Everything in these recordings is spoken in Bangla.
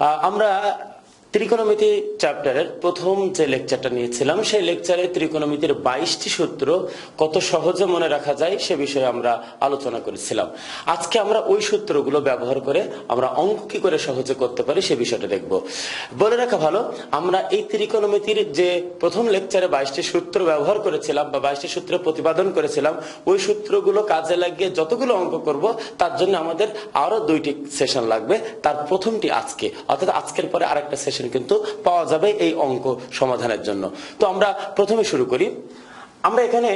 আমরা ত্রিকোণমিতি চ্যাপ্টারের প্রথম যে লেকচারটা নিয়েছিলাম, সেই লেকচারে ত্রিকোণমিতির বাইশটি সূত্র কত সহজে মনে রাখা যায় সে বিষয়ে আমরা আলোচনা করেছিলাম। আজকে আমরা ওই সূত্রগুলো ব্যবহার করে আমরা অঙ্ক কি করে সহজে করতে পারি সে বিষয়টা দেখব। বলে রাখা ভালো, আমরা এই ত্রিকোণমিতির যে প্রথম লেকচারে বাইশটি সূত্র ব্যবহার করেছিলাম বা বাইশটি সূত্র প্রতিপাদন করেছিলাম, ওই সূত্রগুলো কাজে লাগিয়ে যতগুলো অঙ্ক করব, তার জন্য আমাদের আরও দুইটি সেশন লাগবে। তার প্রথমটি আজকে, অর্থাৎ আজকের পরে আরেকটা সেশন কিন্তু পাওয়া যাবে এই অঙ্ক সমাধানের জন্য। তো আমরা প্রথমে শুরু করি। আমরা এখানে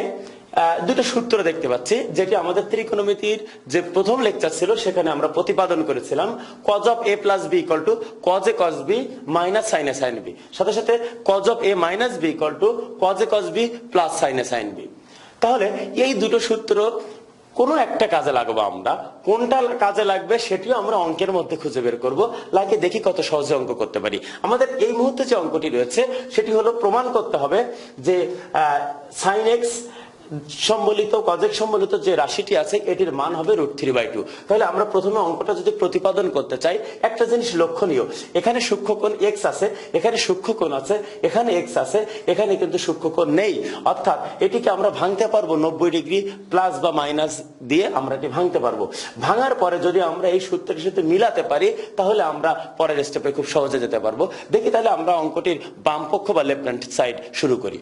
দুটো সূত্র দেখতে পাচ্ছি, যেটি আমাদের ত্রিকোণমিতির যে প্রথম লেকচার ছিল, সেখানে আমরা প্রতিপাদন করেছিলাম cos of A plus B equal to cos A cos B minus sin A sin B সাথে সাথে cos of A minus B equal to cos A cos B plus sin A sin B তাহলে এই দুটো সূত্র কোনো একটা কাজে লাগবো আমরা, কোনটা কাজে লাগবে সেটিও আমরা অঙ্কের মধ্যে খুঁজে বের করব লাগে দেখি কত সহজে অঙ্ক করতে পারি। আমাদের এই মুহূর্তে যে অঙ্কটি রয়েছে, সেটি হলো প্রমাণ করতে হবে যে সাইন এক্স সম্বলিত, কজেক সম্বলিত যে রাশিটি আছে, এটির মান হবে রুট থ্রি বাই টু তাহলে আমরা প্রথমে অঙ্কটা যদি প্রতিপাদন করতে চাই, একটা জিনিস লক্ষণীয়। এখানে সূক্ষ্মকোণ এক্স আছে, এখানে সূক্ষ্মকোণ আছে, এখানে এক্স আছে, এখানে কিন্তু সূক্ষ্মকোণ নেই। অর্থাৎ এটিকে আমরা ভাঙতে পারব নব্বই ডিগ্রি প্লাস বা মাইনাস দিয়ে আমরা এটি ভাঙতে পারব। ভাঙার পরে যদি আমরা এই সূত্রের সাথে মিলাতে পারি, তাহলে আমরা পরের স্টেপে খুব সহজে যেতে পারব। দেখি তাহলে আমরা অঙ্কটির বাম পক্ষ বা লেফট হ্যান্ড সাইড শুরু করি।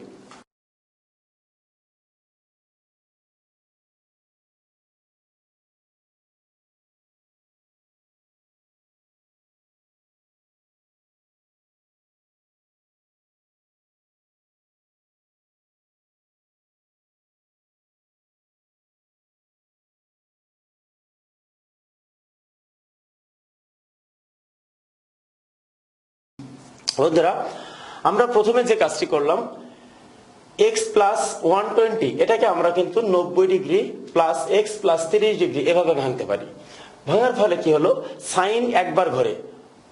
বন্ধুরা, আমরা প্রথমে যে কাজটি করলাম এক্স প্লাস ওয়ান টোয়েন্টি এটাকে আমরা কিন্তু নব্বই ডিগ্রি প্লাস এক্স প্লাস তিরিশ ডিগ্রি এভাবে ভাঙতে পারি। ভাঙার ফলে কি হলো? সাইন একবার ঘরে।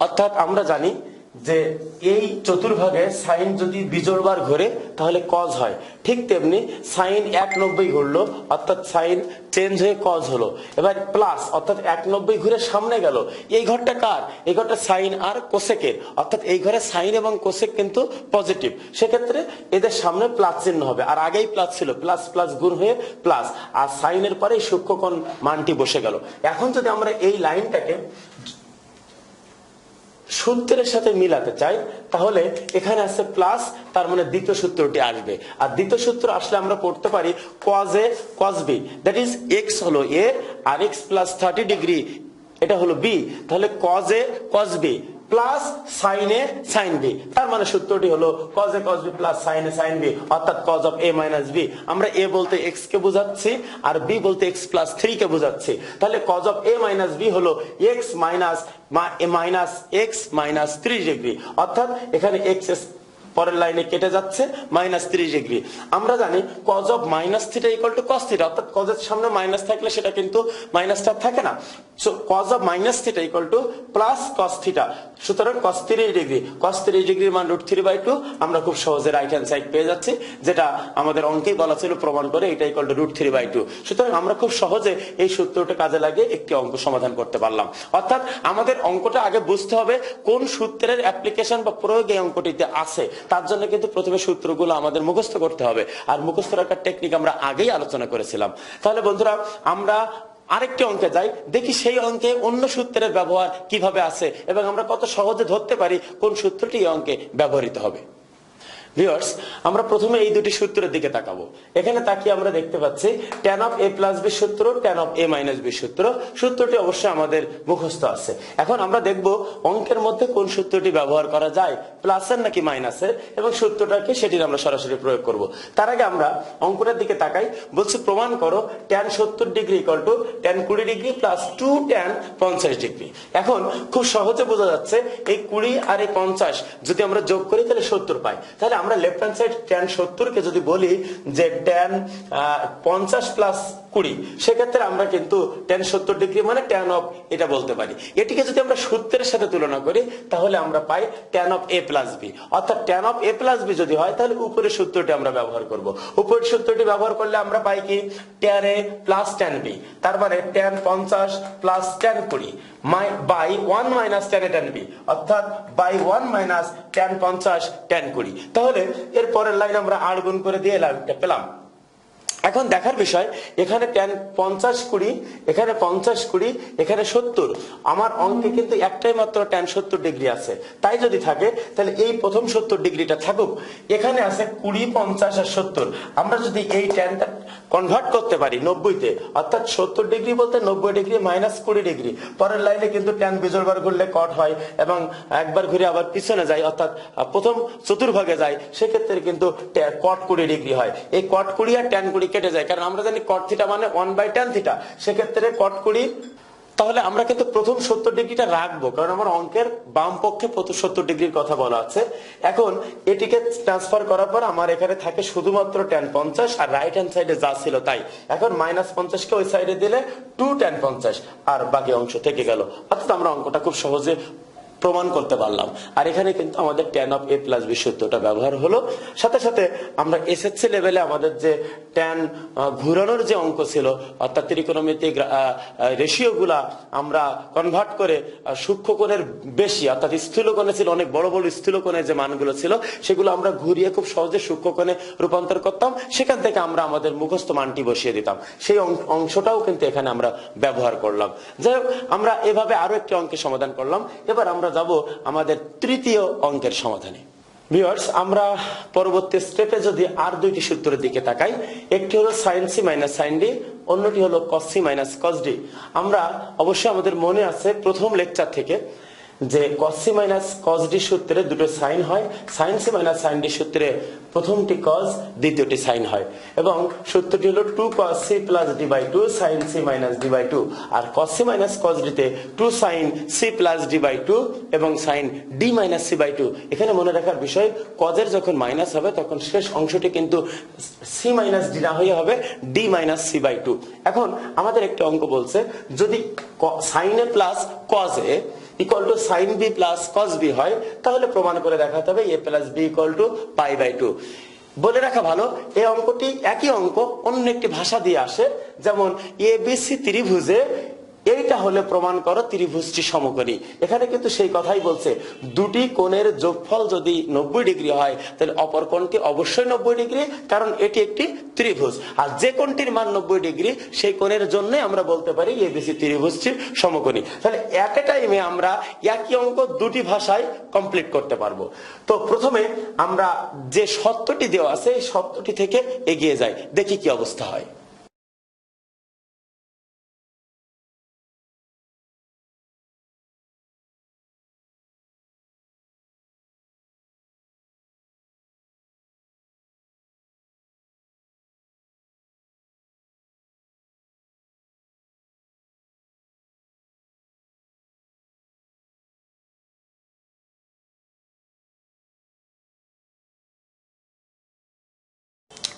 অর্থাৎ আমরা জানি যে এই চতুর্ভাগে সাইন যদি বিজোড় বার ঘোরে, তাহলে কজ হয়। ঠিক তেমনি সাইন এক নব্বই ঘুরলো, অর্থাৎ সাইন চেঞ্জ হয়ে কজ হলো। এবার প্লাস অর্থাৎ এক নব্বই ঘুরে সামনে গেল। এই ঘরটা কার? এই ঘরটা সাইন আর কোসেকের। অর্থাৎ এই ঘরে সাইন এবং কোসেক কিন্তু পজিটিভ সেক্ষেত্রে এদের সামনে প্লাস চিহ্ন হবে। আর আগেই প্লাস ছিল। প্লাস প্লাস গুণ হয়ে প্লাস আর সাইনের পরে সূক্ষ্মকোণ মানটি বসে গেল। এখন যদি আমরা এই লাইনটাকে সূত্রের সাথে মিলাতে চাই, তাহলে এখানে আছে প্লাস তার মানে দ্বিতীয় সূত্রটি আসবে। আর দ্বিতীয় সূত্র আসলে আমরা পড়তে পারি cos A cos B that is X হলো এ আর এক্স প্লাস থার্টি ডিগ্রি এটা হলো বি তাহলে cos A cos B plus সাইনে সাইন বি তার মানে সূত্রটি হলো cos A cos B plus সাইনে সাইন বি অর্থাৎ cos of A minus B আমরা এ বলতে এক্স কে বোঝাচ্ছি আর বি বলতে এক্স প্লাস থ্রি কে বোঝাচ্ছি। তাহলে cos of A minus B হলো X minus minus X minus ত্রিশ ডিগ্রি অর্থাৎ এখানে এক্স পরের লাইনে কেটে যাচ্ছে মাইনাস ত্রিশ ডিগ্রি আমরা জানি cos of minus theta equal to cos theta অর্থাৎ কজের সামনে মাইনাস থাকলে সেটা কিন্তু মাইনাসটা থাকে না। Cos of minus theta equal to plus cos theta সুতরাং কস ডিগ্রি কস ডিগ্রির মান রুট থ্রি বাই টু আমরা খুব সহজে রাইট হ্যান্ড সাইড পেয়ে যাচ্ছি, যেটা আমাদের অঙ্কেই বলা ছিল, প্রমাণ করে এটা equal to root three by two সুতরাং আমরা খুব সহজে এই সূত্রটা কাজে লাগিয়ে একটি অঙ্ক সমাধান করতে পারলাম। অর্থাৎ আমাদের অঙ্কটা আগে বুঝতে হবে কোন সূত্রের অ্যাপ্লিকেশন বা প্রয়োগ এই অঙ্কটিতে আছে। তার জন্য কিন্তু প্রথমে সূত্রগুলো আমাদের মুখস্থ করতে হবে। আর মুখস্থ রাখার টেকনিক আমরা আগেই আলোচনা করেছিলাম। তাহলে বন্ধুরা, আমরা আরেকটি অঙ্কে যাই। দেখি সেই অঙ্কে অন্য সূত্রের ব্যবহার কীভাবে আছে এবং আমরা কত সহজে ধরতে পারি কোন সূত্রটি এই অঙ্কে ব্যবহৃত হবে। ভিউয়ার্স আমরা প্রথমে এই দুটি সূত্রের দিকে তাকাবো। এখানে তাকিয়ে আমরা দেখতে পাচ্ছি tan of A plus B সূত্র tan of A minus B সূত্র। সূত্রটি অবশ্যই আমাদের মুখস্থ আছে। এখন আমরা দেখব অঙ্কের মধ্যে কোন সূত্রটি ব্যবহার করা যায় প্লাসের নাকি মাইনাসের এবং সূত্রটাকে সেটির আমরা সরাসরি প্রয়োগ করব। তার আগে আমরা অঙ্কটার দিকে তাকাই। বলছি, প্রমাণ করো ট্যান সত্তর ডিগ্রি ইকাল টু ট্যান কুড়ি ডিগ্রি প্লাস টু ট্যান পঞ্চাশ ডিগ্রি এখন খুব সহজে বোঝা যাচ্ছে, এই কুড়ি আর এই পঞ্চাশ যদি আমরা যোগ করি, তাহলে সত্তর পাই। তাহলে আমরা লেফট হ্যান্ড সাইড ট্যান সত্তরকে যদি বলি যে ট্যান পঞ্চাশ প্লাস কুড়ি, সেক্ষেত্রে আমরা কিন্তু ট্যান সত্তর ডিগ্রি মানে ট্যান অফ এটা বলতে পারি। এটিকে যদি আমরা সূত্রের সাথে তুলনা করি, তাহলে আমরা পাই tan of A plus B অর্থাৎ tan of A plus B যদি হয়, তাহলে উপরের সূত্রটি আমরা ব্যবহার করব। উপরের সূত্রটি ব্যবহার করলে আমরা পাই কি? Tan A plus tan B তার মানে ট্যান পঞ্চাশ প্লাস ট্যান কুড়ি by one minus tan A tan B অর্থাৎ বাই ওয়ান মাইনাস ট্যান পঞ্চাশ ট্যান কুড়ি। তাহলে এর পরের লাইন আমরা আট করে দিয়ে লাইনটা পেলাম। এখন দেখার বিষয়, এখানে পঞ্চাশ কুড়ি, এখানে পঞ্চাশ কুড়ি, এখানে সত্তর। আমার অঙ্কে কিন্তু একটাই মাত্র ট্যান সত্তর ডিগ্রি আছে। তাই যদি থাকে, তাহলে এই প্রথম সত্তর ডিগ্রিটা থাকুক। এখানে আছে কুড়ি, পঞ্চাশ আর সত্তর। আমরা যদি এই ট্যানটা কনভার্ট করতে পারি নব্বইতে, অর্থাৎ সত্তর ডিগ্রি বলতে নব্বই ডিগ্রি মাইনাস কুড়ি ডিগ্রি পরের লাইনে কিন্তু ট্যান বিজোড়বার ঘুরলে কট হয় এবং একবার ঘুরে আবার পিছনে যায়, অর্থাৎ প্রথম চতুর্ভাগে যায়, সেক্ষেত্রে কিন্তু কট কুড়ি ডিগ্রি হয়। এই কট কুড়ি আর ট্যান কুড়ি কেটে যায়। কারণ আমরা জানি কট থিটা মানে ওয়ান বাই ট্যান থিটা সেক্ষেত্রে কট কুড়ি। তাহলে আমরা কিন্তু প্রথম সত্তর ডিগ্রিটা রাখব। কারণ আমার অঙ্কের বাম পক্ষে সত্তর ডিগ্রির কথা বলা আছে। এখন এটিকে ট্রান্সফার করার পর আমার এখানে থাকে শুধুমাত্র টেন পঞ্চাশ আর রাইট হ্যান্ড সাইডে যা ছিল তাই। এখন মাইনাস পঞ্চাশকে ওই সাইডে দিলে টু টেন পঞ্চাশ। আর বাকি অংশ থেকে গেল। অর্থাৎ আমরা অঙ্কটা খুব সহজে প্রমাণ করতে পারলাম। আর এখানে কিন্তু আমাদের tan of A plus B সূত্রটা ব্যবহার হলো। সাথে সাথে আমরা এসএসসি লেভেলে আমাদের যে ট্যান ঘুরানোর যে অঙ্ক ছিল অর্থাৎ ত্রিকোণমিতিক রেশিও গুলা আমরা কনভার্ট করে আহ, সূক্ষ্ম কোণের বেশি অর্থাৎ স্থূল কোণে ছিল অনেক বড় বড় স্থূল কোণের যে মানগুলো ছিল সেগুলো আমরা ঘুরিয়ে খুব সহজে সূক্ষ্ম কোণে রূপান্তর করতাম। সেখান থেকে আমরা আমাদের মুখস্থ মানটি বসিয়ে দিতাম। সেই অংশটাও কিন্তু এখানে আমরা ব্যবহার করলাম। যাই হোক আমরা এভাবে আরও একটি অঙ্কের সমাধান করলাম। এবার আমরা যাব আমাদের তৃতীয় অঙ্কের সমাধানে। আমরা পরবর্তী স্টেপে যদি আর দুইটি সূত্রের দিকে তাকাই, একটি হলো sine C minus sine D অন্যটি হলো কসি মাইনাস কস ডি আমরা অবশ্যই আমাদের মনে আছে প্রথম লেকচার থেকে যে কসি মাইনাস কস ডি সূত্রে দুটো সাইন হয় sine C minus sine D সূত্রে প্রথমটি কস দ্বিতীয়টি সাইন হয়। এবং সূত্রটি হলো two cos C plus D by two sine C minus D by two R cos minus cos ডিতে two sine C plus D by two এবং sine D minus C by two এখানে মনে রাখার বিষয় কজের যখন মাইনাস হবে, তখন শেষ অংশটি কিন্তু সি মাইনাস ডি না হয়ে হবে D minus C by two এখন আমাদের একটি অঙ্ক বলছে, যদি সাইনে plus কজে equal to sine B plus cos B হয়, তাহলে প্রমাণ করে দেখাতে হবে A plus B equal to pi by two বলে রাখা ভালো, এই অঙ্কটি একই অঙ্ক, অন্য একটি ভাষা দিয়ে আসে, যেমন এ বি সি ত্রিভুজে এইটা হলে প্রমাণ করো ত্রিভুজটি সমকোণী। এখানে কিন্তু সেই কথাই বলছে, দুটি কোণের যোগফল যদি নব্বই ডিগ্রি হয়, তাহলে অপর কোণটি অবশ্যই নব্বই ডিগ্রি, কারণ এটি একটি ত্রিভুজ। আর যে কোণটির মান নব্বই ডিগ্রি, সেই কোণের জন্য আমরা বলতে পারি এবিসি ত্রিভুজটির সমকোণী। তাহলে এক টাইমে আমরা একই অঙ্ক দুটি ভাষায় কমপ্লিট করতে পারব। তো প্রথমে আমরা যে সত্যটি দেওয়া আছে, এই সত্যটি থেকে এগিয়ে যাই। দেখি কি অবস্থা হয়।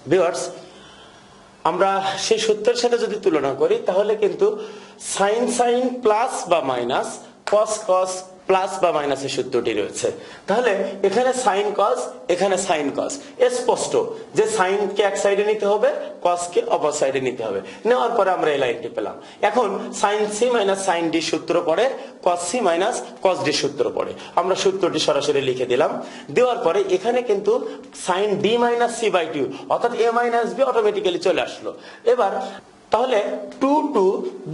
ভিউয়ার্স আমরা সেই সূত্রের সাথে যদি তুলনা করি, তাহলে কিন্তু সাইন সাইন প্লাস বা মাইনাস কস কস প্লাস বা মাইনাসের সূত্রটি রয়েছে। তাহলে এখানে সাইন কস এখানে সাইন কস স্পষ্ট যে সাইনকে এক সাইডে নিতে হবে কসকে অপর সাইডে নিতে হবে। নেওয়ার পরে আমরা এই লাইনটি পেলাম। এখন sine C minus sine D সূত্র পড়ে cos C minus cos D সূত্র পড়ে। আমরা সূত্রটি সরাসরি লিখে দিলাম। দেওয়ার পরে এখানে কিন্তু sine D minus C by two অর্থাৎ এ মাইনাস বি অটোমেটিক্যালি চলে আসলো। এবার তাহলে টু টু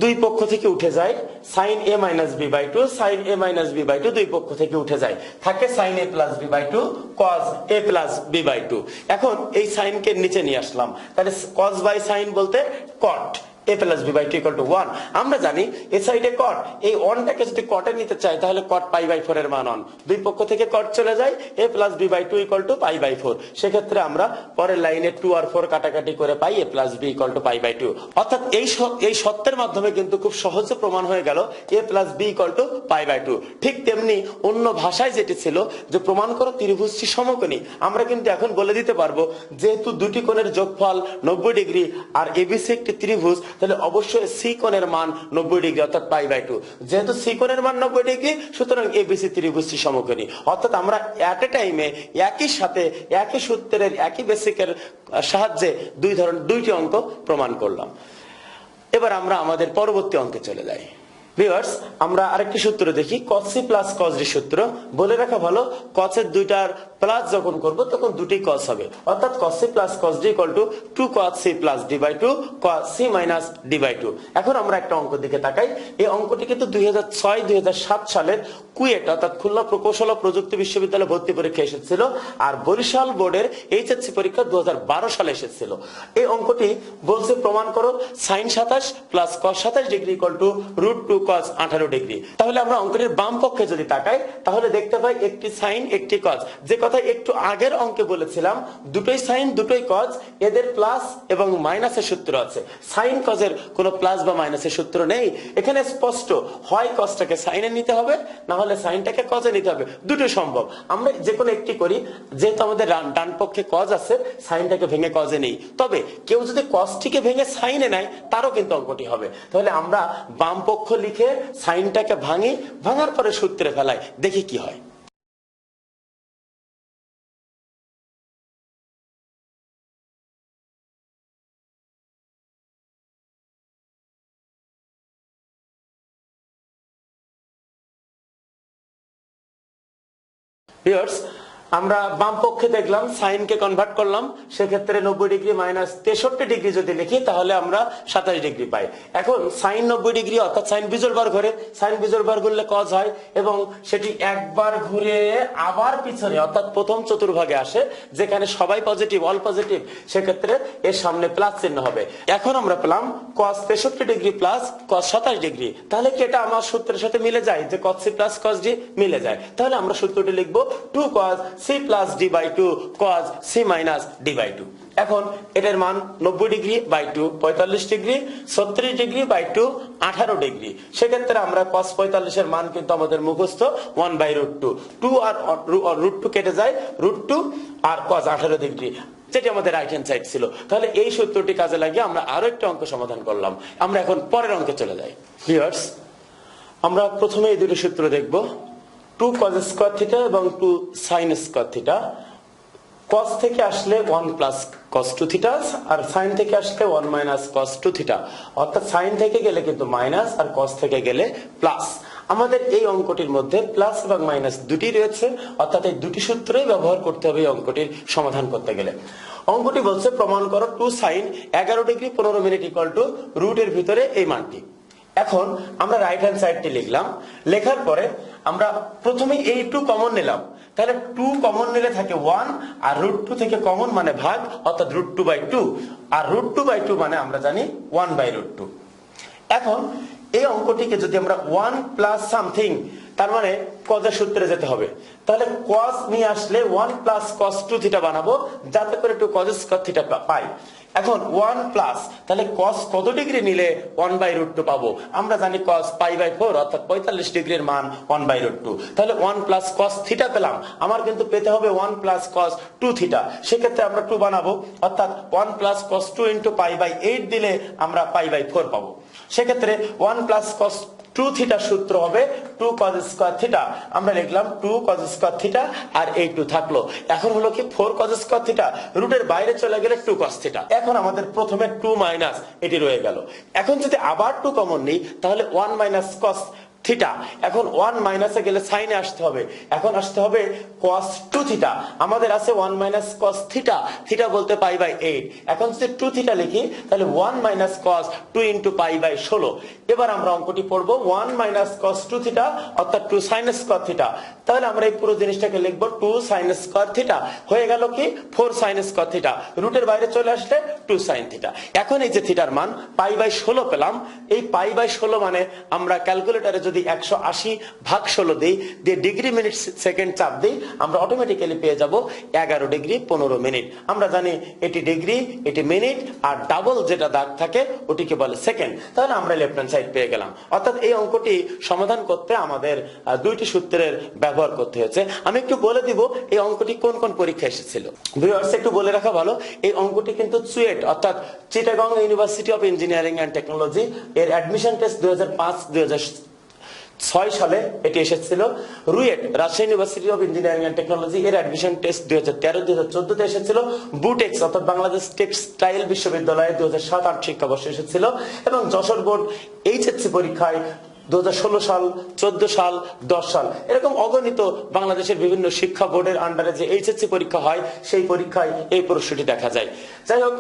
দুই পক্ষ থেকে উঠে যায় sine A minus B by two sine A minus B by two দুই পক্ষ থেকে উঠে যায়। থাকে sine A plus B by two cos A plus B by two এখন এই সাইনকে নিচে নিয়ে আসলাম। তাহলে কজ বাই সাইন বলতে cot A plus B by two one আমরা জানি এ সাইডে কট এই ওয়ানটাকে যদি কটে নিতে চাই, তাহলে কট পাই বাই ফোর এর মান অন দুই পক্ষ থেকে কট চলে যায় A plus B by two equal to pi by four সেক্ষেত্রে আমরা পরের লাইনে টু আর ফোর কাটাকাটি করে পাই A plus B equal to pi by two অর্থাৎ এই এই সত্যের মাধ্যমে কিন্তু খুব সহজে প্রমাণ হয়ে গেল A plus B equal to pi by two ঠিক তেমনি অন্য ভাষায় যেটি ছিল যে প্রমাণ করো ত্রিভুজটি সমকোণী। আমরা কিন্তু এখন বলে দিতে পারব, যেহেতু দুটি কোণের যোগফল নব্বই ডিগ্রি আর এবিসি একটি ত্রিভুজ তাহলে অবশ্যই সিকনের মান নব্বই ডিগ্রি অর্থাৎ পাই বাই টু। যেহেতু সিকনের মান নব্বই ডিগ্রি, সুতরাং এবিসি ত্রিভুজটি সমকোণী। অর্থাৎ আমরা অ্যাট এ টাইমে একই সাথে একই সূত্রের, একই বেসিকের সাহায্যে দুই ধরনের, দুইটি অঙ্ক প্রমাণ করলাম। এবার আমরা আমাদের পরবর্তী অঙ্কে চলে যাই। ভিউয়ার্স আমরা আরেকটি সূত্র দেখি কসি প্লাস কস ডি সূত্র। বলে রাখা ভালো কসের দুইটার প্লাস যখন করব, তখন দুটি কস হবে। অর্থাৎ cos C plus cos D equal to two cos C plus D by two cos C minus D by two এখন আমরা একটা অঙ্ক দিকে তাকাই। এই অঙ্কটি কিন্তু দুই হাজার ছয়, দুই হাজার সাত সালের কুয়েট, অর্থাৎ খুলনা প্রকৌশল ও প্রযুক্তি বিশ্ববিদ্যালয়ে ভর্তি পরীক্ষা এসেছিল, আর বরিশাল বোর্ডের এইচএসসি পরীক্ষা দু হাজার বারো সালে এসেছিল। এই অঙ্কটি বলছে, প্রমাণ করো সাইন সাতাশ প্লাস কস সাতাশ degree equal to root two cos আঠারো ডিগ্রি। তাহলে আমরা অঙ্কটির বাম পক্ষে যদি তাকাই, তাহলে দেখতে পাই একটি সাইন একটি কজ যে কথা একটু আগের অঙ্কে বলেছিলাম, দুটোই সাইন দুটোই কজ এদের প্লাস এবং মাইনাসের সূত্র আছে। সাইন কজের কোনো প্লাস বা মাইনাসের সূত্র নেই। এখানে স্পষ্ট, হয় কজটাকে সাইনে নিতে হবে, না হলে সাইনটাকে কজে নিতে হবে। দুটোই সম্ভব। আমরা যে কোনো একটি করি, যেহেতু আমাদের ডান পক্ষে কজ আছে সাইনটাকে ভেঙে কজে নেই। তবে কেউ যদি কজটিকে ভেঙে সাইনে নেয়, তারও কিন্তু অঙ্কটি হবে। তাহলে আমরা বাম পক্ষ লিখে সাইনটাকে ভাঙি ভাঙার পরে সূত্রে ফেলাই দেখি কি হয়। আমরা বাম পক্ষে দেখলাম সাইনকে কনভার্ট করলাম, সেক্ষেত্রে নব্বই ডিগ্রি মাইনাস তেষট্টি ডিগ্রি যদি লিখি তাহলে আমরা সাতাশ ডিগ্রি পাই। এখন সাইন নব্বই ডিগ্রি, অর্থাৎ সাইন বিজোর বার ঘুরে, সাইন বিজোর বার ঘুরলে কজ হয়, এবং সেটি একবার ঘুরে আবার পিছনে, অর্থাৎ প্রথম চতুর্ভাগে আসে, যেখানে সবাই পজিটিভ অল পজিটিভ সেক্ষেত্রে এর সামনে প্লাস চিহ্ন হবে। এখন আমরা পেলাম কস তেষট্টি ডিগ্রি প্লাস কস সাতাশ ডিগ্রি। তাহলে কি এটা আমার সূত্রের সাথে মিলে যায়? যে cos C plus cos D মিলে যায়। তাহলে আমরা সূত্রটি লিখব two cos C plus D by two cos C minus D by two. এখন এটার মান নব্বই ডিগ্রি বাই টু পঁয়তাল্লিশ ডিগ্রি, ছত্রিশ ডিগ্রি বাই টু আঠারো ডিগ্রি। সেক্ষেত্রে আমরা কস পঁয়তাল্লিশের মান কিন্তু আমাদের মুখস্থ one by root two. Two R root two কেটে যায় রুট টু আর কস আঠারো ডিগ্রি। যেটি আমাদের রাইট হ্যান্ড সাইড ছিল। তাহলে এই সূত্রটি কাজে লাগিয়ে আমরা আরও একটা অঙ্ক সমাধান করলাম। আমরা এখন পরের অঙ্কে চলে যাই। ভিউয়ার্স আমরা প্রথমে এই দুটি সূত্র দেখব। টু কজ স্কোয়ার থিটা এবং two sine square theta cos থেকে আসলে one plus cos two theta আর সাইন থেকে আসলে one minus cos two theta অর্থাৎ সাইন থেকে গেলে কিন্তু মাইনাস আর কস থেকে গেলে প্লাস আমাদের এই অঙ্কটির মধ্যে প্লাস এবং মাইনাস দুটি রয়েছে। অর্থাৎ এই দুটি সূত্রই ব্যবহার করতে হবে এই অঙ্কটির সমাধান করতে গেলে। অঙ্কটি বলছে, প্রমাণ করো টু সাইন এগারো ডিগ্রি পনেরো মিনিট ইকুয়াল টু রুটের ভিতরে এই মানটি। এখন আমরা রাইট হ্যান্ড সাইডটি লিখলাম। লেখার পরে আমরা প্রথমে এই টু কমন নিলাম। তাহলে টু কমন নিলে থাকে ওয়ান আর রুট টু থেকে কমন মানে ভাগ, অর্থাৎ রুট টু বাই টু আর রুট টু বাই টু মানে আমরা জানি ওয়ান বাই রুট টু এখন এই অঙ্কটিকে যদি আমরা ওয়ান প্লাস সামথিং তার মানে কজের সূত্রে যেতে হবে। তাহলে কজ নিয়ে আসলে one plus cos two theta বানাবো, যাতে করে একটু কজ স্কোয়ার থিটা পাই। এখন ওয়ান প্লাস তাহলে কস কত ডিগ্রি নিলে ওয়ান বাই রুট টু পাবো? আমরা জানি কস পাই বাই ফোর অর্থাৎ পঁয়তাল্লিশ ডিগ্রির মান ওয়ান বাই রুট টু তাহলে ওয়ান প্লাস কস থিটা পেলাম। আমার কিন্তু পেতে হবে one plus cos two theta সেক্ষেত্রে আমরা টু বানাবো। অর্থাৎ one plus cos two into pi by eight দিলে আমরা পাই বাই ফোর পাবো। সেক্ষেত্রে ওয়ান প্লাস কস টু থিটার সূত্র হবে টু কজ স্কোয়ার থিটা আমরা লিখলাম টু কজ স্কোয়ার থিটা আর এই টু থাকল। এখন হলো কি ফোর কজ স্কোয়ার থিটা রুটের বাইরে চলে গেলে টু কজ থিটা এখন আমাদের প্রথমে টু মাইনাস এটি রয়ে গেল। এখন যদি আবার টু কমন নেই, তাহলে ওয়ান মাইনাস কস থিটা। এখন ওয়ান মাইনাসে গেলে সাইনে আসতে হবে। এখন আসতে হবে কস টু থিটা। আমাদের আছে one minus cos theta. Theta বলতে পাই বাই এইট এখন যদি টু থিটা লিখি, তাহলে one minus cos two into pi by ষোলো। এবার আমরা অঙ্কটি পড়ব। One minus cos two theta, অর্থাৎ টু সাইন স্কোয়ার থিটা। তাহলে আমরা এই পুরো জিনিসটাকে লিখব টু সাইন স্কোয়ার থিটা। হয়ে গেল কি? Four sine square theta. রুটের বাইরে চলে আসলে টু সাইন থিটা। এখন এই যে থিটার মান, পাই বাই ষোলো পেলাম। এই পাই বাই ষোলো মানে আমরা ক্যালকুলেটারে যদি একশো আশি ভাগ ষোলো দিই, দিয়ে ডিগ্রি মিনিট সেকেন্ড চাপ দিই, আমরা অটোমেটিক্যালি পেয়ে যাব এগারো ডিগ্রি পনেরো মিনিট। আমরা জানি এটি ডিগ্রি, এটি মিনিট, আর ডাবল যেটা দাগ থাকে, ওটিকে বলে সেকেন্ড। তাহলে আমরা লেফট হ্যান্ড সাইড পেয়ে গেলাম। অর্থাৎ এই অঙ্কটি সমাধান করতে আমাদের দুইটি সূত্রের ব্যবহার করতে হয়েছে। আমি একটু বলে দিব, এই অঙ্কটি কোন কোন পরীক্ষা এসেছিল? ভিউয়ার্স একটু বলে রাখা ভালো, এই অঙ্কটি কিন্তু চুয়েট অর্থাৎ Chittagong university of engineering and technology এর অ্যাডমিশন টেস্ট দুই হাজার পাঁচ, দুই ছয় সালে এটি এসেছিল। RUET Rajshahi university of engineering and technology এর অ্যাডমিশন টেস্ট দুই হাজার তেরো, দুই হাজার চোদ্দতে এসেছিল। বুটেক্স অর্থাৎ বাংলাদেশ টেক্সটাইল বিশ্ববিদ্যালয়ে দুই হাজার সাত আট শিক্ষাবর্ষে এসেছিল। এবং যশোর বোর্ড এইচএসসি পরীক্ষায় দু হাজার ষোলো সাল, চোদ্দ সাল, দশ সাল। এরকম অগণিত বাংলাদেশের বিভিন্ন শিক্ষা বোর্ডের আন্ডারে যে এইচএসসি পরীক্ষা হয়, সেই পরীক্ষায় এই প্রশ্নটি দেখা যায়। যাই হোক,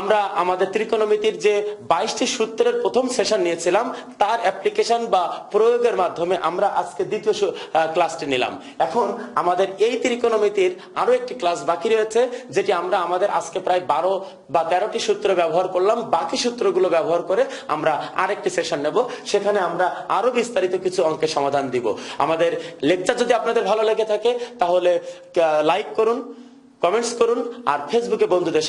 আমরা আমাদের ত্রিকোণমিতির যে বাইশটি সূত্রের প্রথম সেশন নিয়েছিলাম, তার অ্যাপ্লিকেশন বা প্রয়োগের মাধ্যমে আমরা আজকে দ্বিতীয় ক্লাসটি নিলাম। এখন আমাদের এই ত্রিকোণমিতির আরও একটি ক্লাস বাকি রয়েছে, যেটি আমরা আমাদের আজকে প্রায় বারো বা তেরোটি সূত্র ব্যবহার করলাম। বাকি সূত্রগুলো ব্যবহার করে আমরা আরেকটি সেশন নেব। সেখানে আমরা আরও বিস্তারিত কিছু অঙ্কের সমাধান দিব। আমাদের লেকচার যদি আপনাদের ভালো লেগে থাকে, তাহলে লাইক করুন কমেন্টস করুন, আর ফেসবুকে বন্ধুদের সাথে